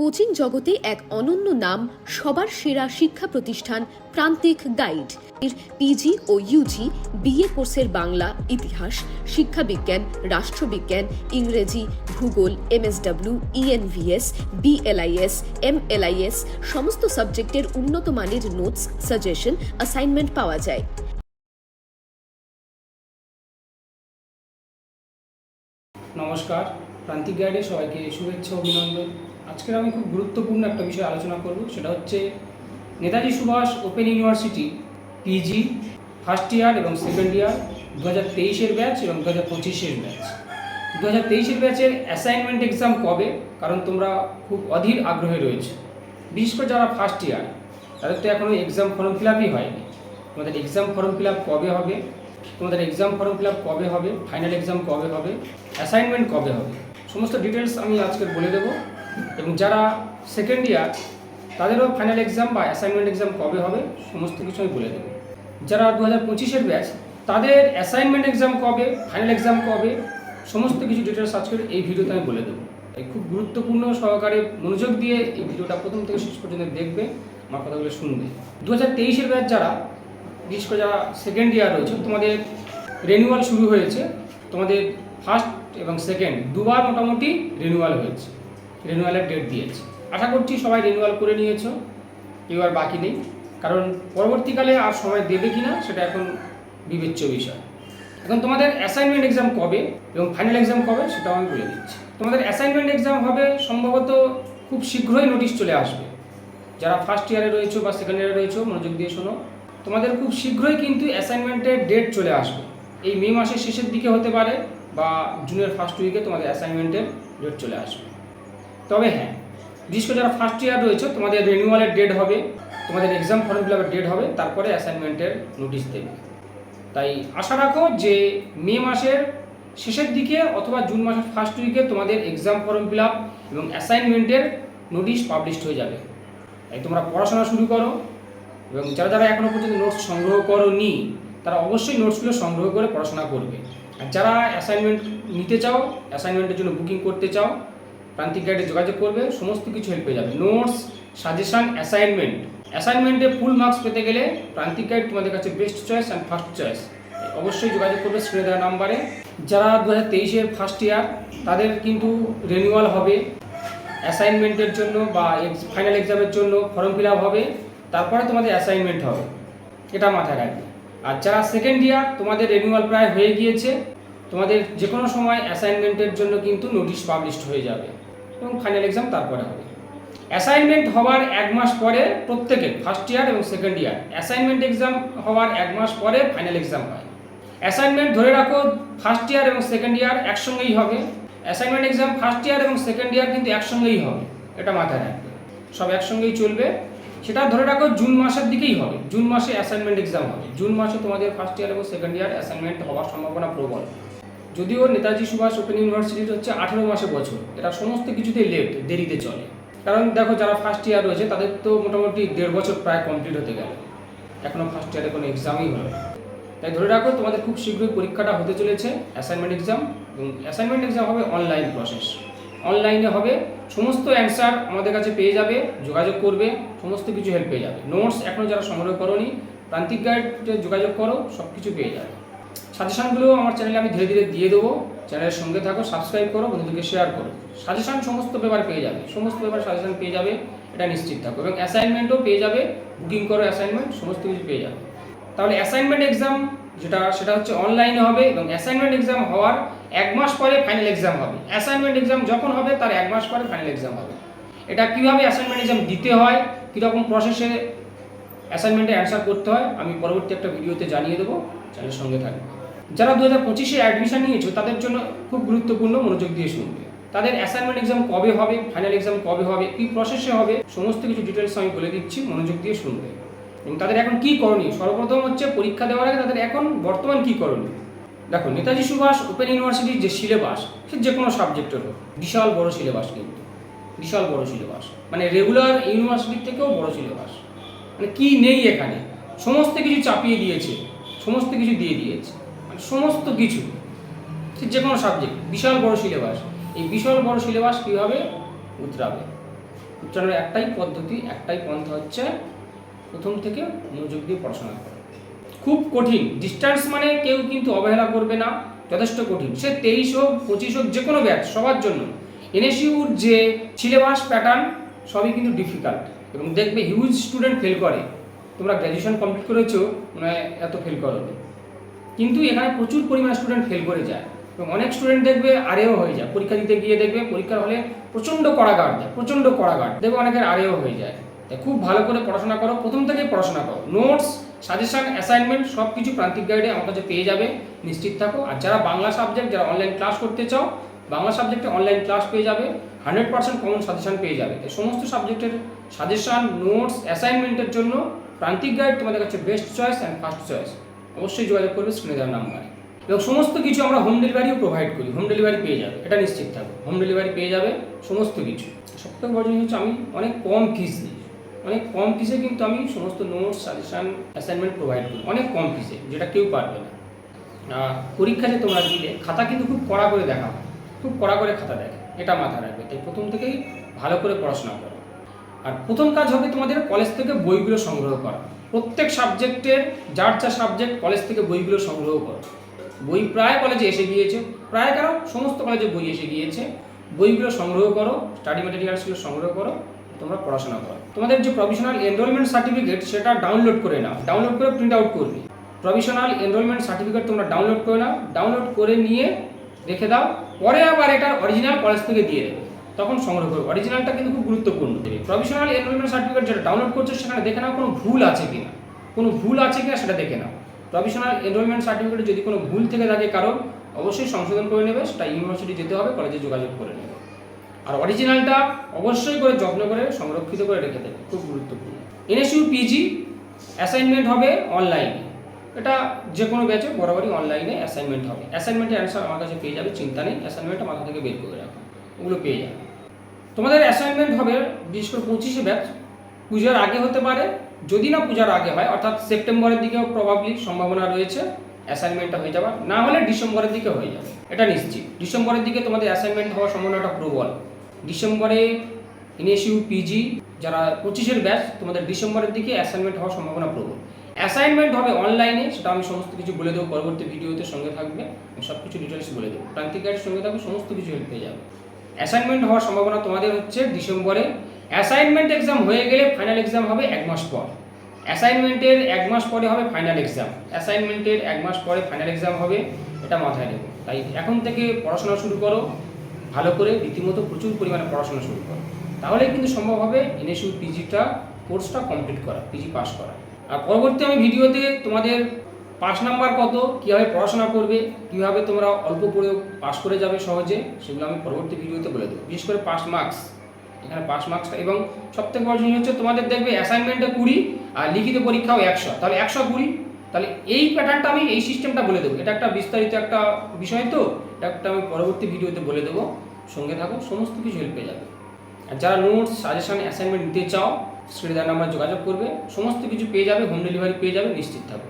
Coaching জগতে এক অনন্য নাম, সবার সেরা শিক্ষা প্রতিষ্ঠান প্রান্তিক গাইড। এর পিজি ও ইউজি বিএ কোর্সের বাংলা, ইতিহাস, শিক্ষাবিজ্ঞান, রাষ্ট্রবিজ্ঞান, ইংরেজি, ভূগোল এমএসডব্লিউ ইএনভিএস বিএলআইএস এমএলআইএস সমস্ত সাবজেক্টের উন্নত মানের নোটস, সাজেশন অ্যাসাইনমেন্ট পাওয়া যায়। নমস্কার, প্রান্তিক গাইডে সবাইকে শুভেচ্ছা, অভিনন্দন। আজকের আমি খুব গুরুত্বপূর্ণ একটা বিষয় আলোচনা করব, সেটা হচ্ছে Netaji Subhash open university PG first year এবং সেকেন্ড ইয়ার দু হাজার তেইশের ব্যাচ এবং দু হাজার পঁচিশের ব্যাচ দু হাজার তেইশের ব্যাচের অ্যাসাইনমেন্ট এক্সাম কবে? কারণ তোমরা খুব অধীর আগ্রহে রয়েছে। বিশেষ করে যারা ফার্স্ট ইয়ার তাদের তো এখনও এক্সাম ফর্ম ফিল আপই হয়নি। তোমাদের এক্সাম ফর্ম ফিল আপ কবে হবে? তোমাদের এক্সাম ফর্ম ফিল আপ কবে হবে? ফাইনাল এক্সাম কবে হবে? অ্যাসাইনমেন্ট কবে হবে? সমস্ত ডিটেলস আমি আজকে বলে দেবো। এবং যারা সেকেন্ড ইয়ার তাদেরও ফাইনাল এক্সাম বা অ্যাসাইনমেন্ট এক্সাম কবে হবে সমস্ত কিছু আমি বলে দেবো। যারা দু হাজার পঁচিশের ব্যাচ তাদের অ্যাসাইনমেন্ট এক্সাম কবে ফাইনাল এক্সাম কবে, সমস্ত কিছু ডিটেলস আজকের এই ভিডিওতে আমি বলে দেবো। তাই খুব গুরুত্বপূর্ণ সহকারে মনোযোগ দিয়ে এই ভিডিওটা প্রথম থেকে শেষ পর্যন্ত দেখবে, আমার কথাগুলো শুনবে। দু হাজার তেইশের ব্যাচ যারা, বিশেষ করে যারা সেকেন্ড ইয়ার রয়েছে, তোমাদের রেনুয়াল শুরু হয়েছে, তোমাদের ফার্স্ট এবং সেকেন্ড দুবার মোটামুটি রিনিউয়াল হয়েছে। রিনিউয়ালের ডেট দিয়েছে। আশা করছি সবাই রিনিউয়াল করে নিয়েছো, কেউ আর বাকি নেই। কারণ পরবর্তীকালে আর সময় দেবে কিনা সেটা এখন বিবেচ্য বিষয়। এখন তোমাদের অ্যাসাইনমেন্ট এক্সাম কবে এবং ফাইনাল এক্সাম কবে, সেটাও আমি বলে দিচ্ছি। তোমাদের অ্যাসাইনমেন্ট এক্সাম হবে সম্ভবত খুব শীঘ্রই নোটিশ চলে আসবে। যারা ফার্স্ট ইয়ারে রয়েছো বা সেকেন্ড ইয়ারে রয়েছো, মনোযোগ দিয়ে শোনো। তোমাদের খুব শীঘ্রই কিন্তু অ্যাসাইনমেন্টের ডেট চলে আসবে। এই মে মাসের শেষের দিকে হতে পারে বা জুনের ফার্স্ট উইকে তোমাদের অ্যাসাইনমেন্টের ডেট চলে আসবে। তবে হ্যাঁ বিশেষ করে যারা ফার্স্ট ইয়ার রয়েছে, তোমাদের রিনিউয়ালের ডেট হবে, তোমাদের এক্সাম ফর্ম ফিল ডেট হবে, তারপরে অ্যাসাইনমেন্টের নোটিশ দেবে। তাই আশা রাখো যে মে মাসের শেষের দিকে অথবা জুন মাসের ফার্স্ট উইকে তোমাদের এক্সাম ফর্ম ফিল এবং অ্যাসাইনমেন্টের নোটিশ পাবলিশড হয়ে যাবে। তাই তোমরা পড়াশোনা শুরু করো এবং যারা যারা এখনও পর্যন্ত নোটস সংগ্রহ করনি, তারা অবশ্যই নোটসগুলো সংগ্রহ করে পড়াশোনা করবে। আর যারা অ্যাসাইনমেন্ট নিতে চাও অ্যাসাইনমেন্টের জন্য বুকিং করতে চাও প্রান্তিক গাইডে যোগাযোগ করবে সমস্ত কিছু হেল্প পেয়ে যাবে নোটস সাজেশন অ্যাসাইনমেন্ট অ্যাসাইনমেন্টে ফুল মার্কস পেতে গেলে প্রান্তিক গাইড তোমাদের কাছে best choice and first choice অবশ্যই যোগাযোগ করবে স্ক্রিনে দেওয়া নাম্বারে যারা দু হাজার তেইশের ফার্স্ট ইয়ার তাদের কিন্তু রিনিউয়াল হবে। অ্যাসাইনমেন্টের জন্য বা ফাইনাল এক্সামের জন্য ফর্ম ফিল হবে। তারপরে তোমাদের অ্যাসাইনমেন্ট হবে। এটা মাথায় রাখবে। আর যারা সেকেন্ড ইয়ার তোমাদের রিনিউয়াল প্রায় হয়ে গিয়েছে। তোমাদের যে কোনো সময় অ্যাসাইনমেন্টের জন্য কিন্তু নোটিশ পাবলিশড হয়ে যাবে এবং ফাইনাল এক্সাম তারপরে হবে। অ্যাসাইনমেন্ট হওয়ার এক মাস পরে প্রত্যেকের ফার্স্ট ইয়ার এবং সেকেন্ড ইয়ার অ্যাসাইনমেন্ট এক্সাম হওয়ার এক মাস পরে ফাইনাল এক্সাম হয়। অ্যাসাইনমেন্ট ধরে রাখো ফার্স্ট ইয়ার এবং সেকেন্ড ইয়ার একসঙ্গেই হবে। অ্যাসাইনমেন্ট এক্সাম ফার্স্ট ইয়ার এবং সেকেন্ড ইয়ার কিন্তু একসঙ্গেই হবে, এটা মাথায় রাখবে। সব একসঙ্গেই চলবে। সেটা ধরে রাখো, জুন মাসের দিকেই হবে। জুন মাসে অ্যাসাইনমেন্ট এক্সাম হবে। জুন মাসে তোমাদের ফার্স্ট ইয়ার এবং সেকেন্ড ইয়ার অ্যাসাইনমেন্ট হওয়ার সম্ভাবনা প্রবল। যদিও নেতাজি সুভাষ ওপেন ইউনিভার্সিটির হচ্ছে আঠেরো মাসে বছর। এটা সমস্ত কিছুতেই লেট দেরিতে চলে। কারণ দেখো যারা ফার্স্ট ইয়ার রয়েছে, তাদের তো মোটামুটি দেড় বছর প্রায় কমপ্লিট হতে গেল। এখনও ফার্স্ট ইয়ারে কোনো এক্সামই হলো না। তাই ধরে রাখো, তোমাদের খুব শীঘ্রই পরীক্ষাটা হতে চলেছে অ্যাসাইনমেন্ট এক্সাম এবং অ্যাসাইনমেন্ট এক্সাম হবে অনলাইন প্রসেস অনলাইনে হবে, সমস্ত অ্যান্সার আমাদের কাছে পেয়ে যাবে, যোগাযোগ করবে, সমস্ত কিছু হেল্প পেয়ে যাবে। নোটস এখনও যারা সংগ্রহ করোনি, প্রান্তিক গাইডে যোগাযোগ করো সব কিছু পেয়ে যাবে। সাজেশনগুলো আমার চ্যানেলে আমি ধীরে ধীরে দিয়ে দেবো। চ্যানেলের সঙ্গে থাকো সাবস্ক্রাইব করো, বন্ধুদেরকে শেয়ার করো। সাজেশন সমস্ত পেপার পেয়ে যাবে। সমস্ত পেপার সাজেশন পেয়ে যাবে, এটা নিশ্চিত থাকো। এবং অ্যাসাইনমেন্টও পেয়ে যাবে বুকিং করো অ্যাসাইনমেন্ট সমস্ত কিছু পেয়ে যাবে। তাহলে অ্যাসাইনমেন্ট এক্সাম যেটা, সেটা হচ্ছে অনলাইনে হবে এবং অ্যাসাইনমেন্ট এক্সাম হওয়ার এক মাস পরে ফাইনাল এক্সাম হবে। অ্যাসাইনমেন্ট এক্সাম যখন হবে, তার এক মাস পরে ফাইনাল এক্সাম হবে। এটা কীভাবে অ্যাসাইনমেন্ট এক্সাম দিতে হয়, কীরকম প্রসেসে অ্যাসাইনমেন্টে অ্যান্সার করতে হয়, আমি পরবর্তী একটা ভিডিওতে জানিয়ে দেবো চ্যানেলের সঙ্গে থাকবে। যারা দু হাজার পঁচিশে অ্যাডমিশন নিয়েছো, তাদের জন্য খুব গুরুত্বপূর্ণ মনোযোগ দিয়ে শুনবে। তাদের অ্যাসাইনমেন্ট এক্সাম কবে হবে ফাইনাল এক্সাম কবে হবে, কী প্রসেসে হবে, সমস্ত কিছু ডিটেলস আমি বলে দিচ্ছি, মনোযোগ দিয়ে শুনবে। এবং তাদের এখন কী করণীয়? সর্বপ্রথম হচ্ছে পরীক্ষা দেওয়ার আগে তাদের এখন বর্তমান কী করণীয়? দেখো, নেতাজি সুভাষ ওপেন ইউনিভার্সিটির যে সিলেবাস সে যে কোনো সাবজেক্টের হোক, বিশাল বড় সিলেবাস কিন্তু। বিশাল বড় সিলেবাস মানে রেগুলার ইউনিভার্সিটির থেকেও বড় সিলেবাস মানে কি নেই এখানে? সমস্ত কিছু চাপিয়ে দিয়েছে, সমস্ত কিছু দিয়ে দিয়েছে মানে সমস্ত কিছু। যে কোনো সাবজেক্ট বিশাল বড় সিলেবাস এই বিশাল বড় সিলেবাস কীভাবে? উতরাবে। উচ্চারণের একটাই পদ্ধতি, একটাই পন্থা হচ্ছে প্রথম থেকে মনোযোগ দিয়ে পড়াশোনা করা। খুব কঠিন। ডিস্টেন্স মানে কেউ কিন্তু অবহেলা করবে না, যথেষ্ট কঠিন। সে তেইশ হোক, পঁচিশ হোক যে কোনো ব্যাচ, সবার জন্য। এনএসইউর যে সিলেবাস প্যাটার্ন সবই কিন্তু ডিফিকাল্ট এবং দেখবে হিউজ স্টুডেন্ট ফেল করে। তোমরা গ্র্যাজুয়েশন কমপ্লিট করেছ মানে এত ফেল করবে কিন্তু এখানে প্রচুর পরিমাণে স্টুডেন্ট ফেল করে যায়। এবং অনেক স্টুডেন্ট দেখবে আরেও হয়ে যায়। পরীক্ষা দিতে গিয়ে দেখবে পরীক্ষার হলে প্রচণ্ড কড়া গার্ড দেয়, প্রচণ্ড কড়া গার্ড দেখবে অনেকের আরেও হয়ে যায়। খুব ভালো করে পড়াশোনা করো। প্রথম থেকেই পড়াশোনা করো। নোটস সাজেশন অ্যাসাইনমেন্ট সব কিছু প্রান্তিক গাইডে আমার কাছে পেয়ে যাবে। নিশ্চিত থাকো। আর যারা বাংলা সাবজেক্ট যারা অনলাইন ক্লাস করতে চাও, বাংলা সাবজেক্টে অনলাইন ক্লাস পেয়ে যাবে। হান্ড্রেড পার্সেন্ট কমন সাজেশন পেয়ে যাবে। সমস্ত সাবজেক্টের সাজেশন নোটস অ্যাসাইনমেন্টের জন্য প্রান্তিক গাইড তোমাদের কাছে best choice and first choice অবশ্যই যোগাযোগ করবে স্ক্রিনে দেওয়ার নাম্বারে। এবং সমস্ত কিছু আমরা হোম ডেলিভারিও প্রোভাইড করি। হোম ডেলিভারি পেয়ে যাবে। এটা নিশ্চিত থাকো হোম ডেলিভারি পেয়ে যাবে সমস্ত কিছু। সবথেকে বড় জিনিস হচ্ছে আমি অনেক কম ফিস দিই অনেক কম ফিসে কিন্তু আমি সমস্ত নোটস সাজেশান অ্যাসাইনমেন্ট প্রোভাইড করি। অনেক কম ফিসে যেটা কেউ পারবে না। পরীক্ষা যে তোমরা দিলে, খাতা কিন্তু খুব কড়া করে দেখা হয় খুব কড়া করে খাতা দেখে। এটা মাথায় রাখবে। তাই প্রথম থেকেই ভালো করে পড়াশোনা করো। আর প্রথম কাজ হবে তোমাদের কলেজ থেকে বইগুলো সংগ্রহ করা। প্রত্যেক সাবজেক্টের যার যা সাবজেক্ট কলেজ থেকে বইগুলো সংগ্রহ করো। বই প্রায় কলেজে এসে গিয়েছে। প্রায় কারও সমস্ত কলেজে বই এসে গিয়েছে। বইগুলো সংগ্রহ করো স্টাডি মেটেরিয়ালসগুলো সংগ্রহ করো, তোমরা পড়াশোনা করো। তোমাদের যে প্রভিশনাল এনরোলমেন্ট সার্টিফিকেট সেটা ডাউনলোড করে নাও। ডাউনলোড করে প্রিন্ট আউট করবে। প্রভিশনাল এনরোলমেন্ট সার্টিফিকেট তোমরা ডাউনলোড করে নাও। ডাউনলোড করে নিয়ে রেখে দাও। পরে আবার এটার অরিজিনাল কলেজ থেকে দিয়ে দেবে। তখন সংগ্রহ করবে। অরিজিনালটা কিন্তু খুব গুরুত্বপূর্ণ। প্রভিশনাল এনরোলমেন্ট সার্টিফিকেট যেটা ডাউনলোড করছ, সেখানে দেখে নাও কোনো ভুল আছে কিনা। কোনো ভুল আছে কিনা সেটা দেখে নাও। প্রভিশনাল এনরোলমেন্ট সার্টিফিকেটে যদি কোনো ভুল থেকে থাকে কারও অবশ্যই সংশোধন করে নেবে, সেটা ইউনিভার্সিটি যেতে হবে কলেজে যোগাযোগ করে নেবে। আর অরিজিনালটা অবশ্যই করে যত্ন করে, সংরক্ষিত করে রেখে দেবে। খুব গুরুত্বপূর্ণ। এনএসইউ পিজি অ্যাসাইনমেন্ট হবে অনলাইনে এটা যে কোনো ব্যাচে বরাবরই অনলাইনে অ্যাসাইনমেন্ট হবে। অ্যাসাইনমেন্টের অ্যান্সার আমার কাছে পেয়ে যাবে, চিন্তা নেই অ্যাসাইনমেন্টটা মাথা থেকে বের করে রাখো। ওগুলো পেয়ে যাবে। তোমাদের অ্যাসাইনমেন্ট হবে বিশেষ করে পঁচিশে ব্যাচ পূজার আগে হতে পারে, যদি না পূজার আগে হয়, অর্থাৎ সেপ্টেম্বরের দিকেও প্রবাবলি সম্ভাবনা রয়েছে অ্যাসাইনমেন্টটা হয়ে যাওয়ার। না হলে ডিসেম্বরের দিকে হয়ে যাবে, এটা নিশ্চিত। ডিসেম্বরের দিকে তোমাদের অ্যাসাইনমেন্ট হওয়ার সম্ভাবনাটা প্রবল। ডিসেম্বরে এনএসইউ পিজি যারা পঁচিশের ব্যাচ তোমাদের ডিসেম্বরের দিকে অ্যাসাইনমেন্ট হওয়ার সম্ভাবনা প্রবল। অ্যাসাইনমেন্ট হবে অনলাইনে সেটা আমি সমস্ত কিছু বলে দেবো। পরবর্তী ভিডিওতে সঙ্গে থাকবে, আমি সব কিছু ডিটেলস বলে দেবো। প্রান্তিক গাইডের সঙ্গে থাকবে, সমস্ত কিছু হেল্প পেয়ে যাবে। অ্যাসাইনমেন্ট হওয়ার সম্ভাবনা তোমাদের হচ্ছে ডিসেম্বরে। অ্যাসাইনমেন্ট এক্সাম হয়ে গেলে ফাইনাল এক্সাম হবে এক মাস পর। অ্যাসাইনমেন্টের এক মাস পরে হবে ফাইনাল এক্সাম অ্যাসাইনমেন্টের এক মাস পরে ফাইনাল এক্সাম হবে, এটা মাথায় নেব তাই এখন থেকে পড়াশোনা শুরু করো, ভালো করে রীতিমতো প্রচুর পরিমাণে পড়াশোনা শুরু করো। তাহলে কিন্তু সম্ভব হবে এনএসইউ পিজিটা কোর্সটা কমপ্লিট করা পিজি পাস করা। আর পরবর্তী আমি ভিডিওতে তোমাদের পাস নাম্বার কত কীভাবে পড়াশোনা করবে, কীভাবে তোমরা অল্প পড়েও পাস করে যাবে সহজে, সেগুলো আমি পরবর্তী ভিডিওতে বলে দেবো। বিশেষ করে পাস মার্কস এখানে পাস মার্কসটা এবং সবথেকে বড় জিনিস হচ্ছে, তোমাদের দেখবে অ্যাসাইনমেন্টে কুড়ি, আর লিখিত পরীক্ষাও একশো। তাহলে একশো কুড়ি? তাহলে এই প্যাটার্নটা আমি এই সিস্টেমটা বলে দেবো। এটা একটা বিস্তারিত একটা বিষয় তো, এটা একটা আমি পরবর্তী ভিডিওতে বলে দেবো। সঙ্গে থাকো, সমস্ত কিছু হেল্প পেয়ে যাবে। আর যারা নোটস সাজেশন অ্যাসাইনমেন্ট নিতে চাও, স্ক্রিনে নাম্বার যোগাযোগ করবে। সমস্ত কিছু পেয়ে যাবে হোম ডেলিভারি পেয়ে যাবে, নিশ্চিত থাকো।